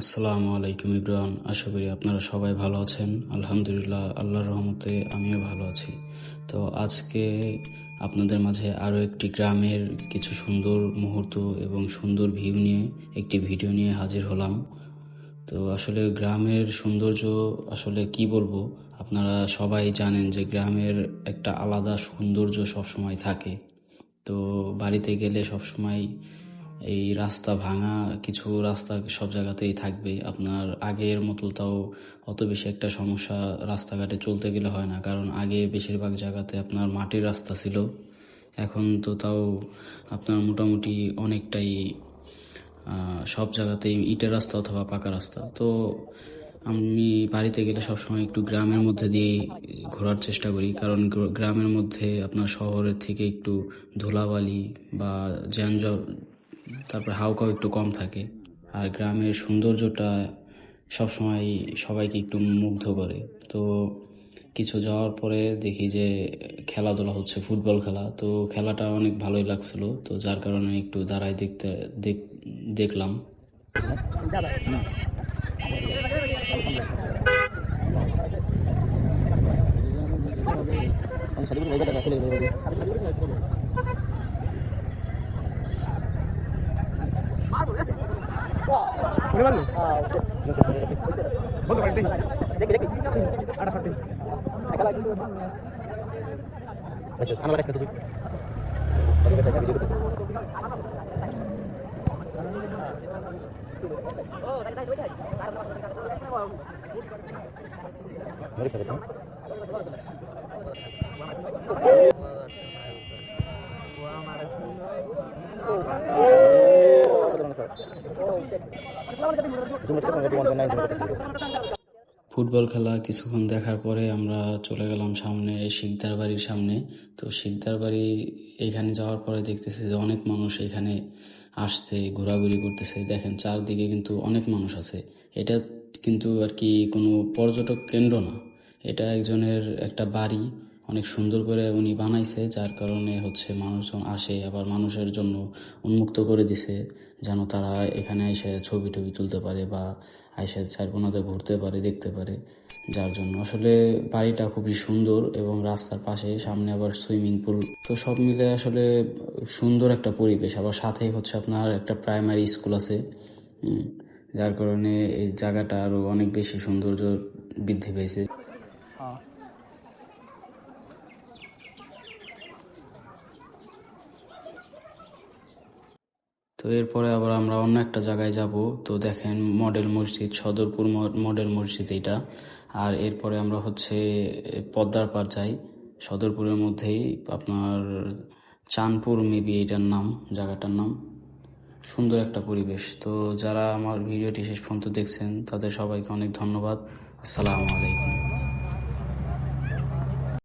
আসসালামু আলাইকুম ইব্রান, আশা করি আপনারা সবাই ভালো আছেন। আলহামদুলিল্লাহ, আল্লাহর রহমতে আমিও ভালো আছি। তো আজকে আপনাদের মাঝে আরও একটি গ্রামের কিছু সুন্দর মুহূর্ত এবং সুন্দর ভিউ নিয়ে একটি ভিডিও নিয়ে হাজির হলাম। তো আসলে গ্রামের সৌন্দর্য আসলে কি বলব? আপনারা সবাই জানেন যে গ্রামের একটা আলাদা সৌন্দর্য সবসময় থাকে। তো বাড়িতে গেলে সবসময় এই রাস্তা ভাঙা, কিছু রাস্তা সব জায়গাতেই থাকবে। আপনার আগের মতো তাও অত বেশি একটা সমস্যা রাস্তাঘাটে চলতে গেলে হয় না। কারণ আগে বেশিরভাগ জায়গাতে আপনার মাটির রাস্তা ছিল। এখন তো তাও আপনার মোটামুটি অনেকটাই সব জায়গাতেই ইটের রাস্তা অথবা পাকা রাস্তা। তো আমি বাড়িতে গেলে সবসময় একটু গ্রামের মধ্যে দিয়ে ঘোরার চেষ্টা করি। কারণ গ্রামের মধ্যে আপনার শহরের থেকে একটু ধুলাবালি বা যানজট তারপরে হাউকাও একটু কম থাকে। আর গ্রামের সৌন্দর্যটা সবসময় সবাইকে একটু মুগ্ধ করে। তো কিছু যাওয়ার পরে দেখি যে খেলাধুলা হচ্ছে, ফুটবল খেলা। তো খেলাটা অনেক ভালোই লাগছিল। তো যার কারণে একটু দাঁড়ায় দেখতে ಬರಲ್ಲ ಬಂದು ಕಟ್ಟಿ ಆಡ ಕಟ್ಟಿ ಆಮೇಲೆ ಕಷ್ಟ Thank you. ফুটবল খেলা কিছুক্ষণ দেখার পরে আমরা চলে গেলাম সামনে শিকদার বাড়ির সামনে। তো শিকদার বাড়ি এখানে যাওয়ার পরে দেখতেছি যে অনেক মানুষ এখানে আসছে, ঘোরাঘুরি করতেছে। দেখেন চারদিকে কিন্তু অনেক মানুষ আছে। এটা কিন্তু আর কি কোনো পর্যটক কেন্দ্র না। এটা একজনের একটা বাড়ি। অনেক সুন্দর করে উনি বানাইছে, যার কারণে হচ্ছে মানুষজন আসে, আবার মানুষের জন্য উন্মুক্ত করে দিছে, যেন তারা এখানে এসে ছবি টবি তুলতে পারে বা এসে চারকোনাতে ঘুরতে পারে, দেখতে পারে, যার জন্য। আসলে বাড়িটা খুবই সুন্দর এবং রাস্তার পাশে, সামনে আবার সুইমিং পুল। তো সব মিলে আসলে সুন্দর একটা পরিবেশ। আবার সাথে হচ্ছে আপনার একটা প্রাইমারি স্কুল আছে যার কারণে এই জায়গাটা আরও অনেক বেশি সৌন্দর্য বৃদ্ধি পেয়েছে। তো এরপরে আবার আমরা অন্য একটা জায়গায় যাব। তো দেখেন, মডেল মসজিদ, সদরপুর মডেল মসজিদ এটা। আর এরপরে আমরা হচ্ছে পদ্মার পার যাই। সদরপুরের মধ্যেই আপনার চাঁদপুর, মেবি এটার নাম, জায়গাটার নাম। সুন্দর একটা পরিবেশ। তো যারা আমার ভিডিওটি শেষ পর্যন্ত দেখছেন, তাদের সবাইকে অনেক ধন্যবাদ। আসসালামু আলাইকুম।